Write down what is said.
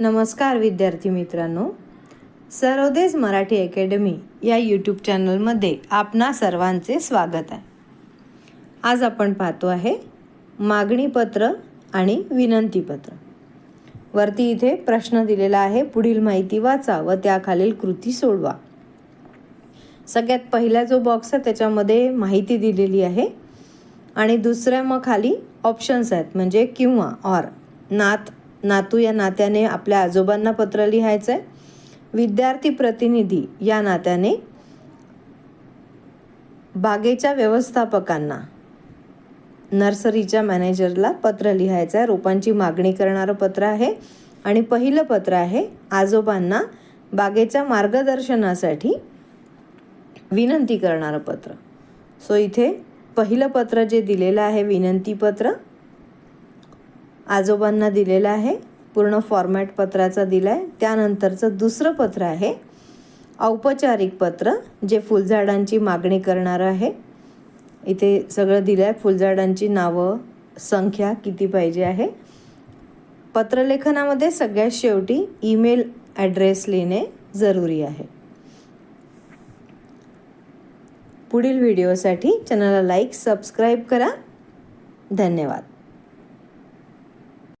नमस्कार विद्यार्थी मित्रांनो. सर्वदेश मराठी अकॅडमी या यूट्यूब चॅनलमध्ये आपणा सर्वांचे स्वागत आहे. आज आपण पाहतो आहे मागणीपत्र आणि विनंतीपत्र वरती इथे प्रश्न दिलेला आहे पुढील माहिती वाचा व त्याखालील कृती सोडवा. सगळ्यात पहिला जो बॉक्स आहे त्याच्यामध्ये माहिती दिलेली आहे आणि दुसऱ्या मग खाली ऑप्शन्स आहेत म्हणजे किंवा ऑर नात नातू या नात्याने आपल्या आजोबांना पत्र लिहायचं आहे विद्यार्थी प्रतिनिधी या नात्याने बागेच्या व्यवस्थापकांना नर्सरीच्या मॅनेजरला पत्र लिहायचं आहे रोपांची मागणी करणारं पत्र आहे आणि पहिलं पत्र आहे आजोबांना बागेच्या मार्गदर्शनासाठी विनंती करणारं पत्र. सो इथे पहिलं पत्र जे दिलेलं आहे विनंती पत्र आजोबांना दिलेलं आहे. पूर्ण फॉर्मॅट पत्राचा दिला आहे त्यानंतरचं दुसरं पत्र आहे. औपचारिक पत्र जे फुलझाडांची मागणी करणारं आहे. इथे सगळं दिलं आहे फुलझाडांची नावं संख्या किती पाहिजे आहे. पत्रलेखनामध्ये सगळ्यात शेवटी ईमेल ॲड्रेस लिहिणे जरुरी आहे. पुढील व्हिडिओसाठी चॅनलला लाईक सबस्क्राईब करा. धन्यवाद.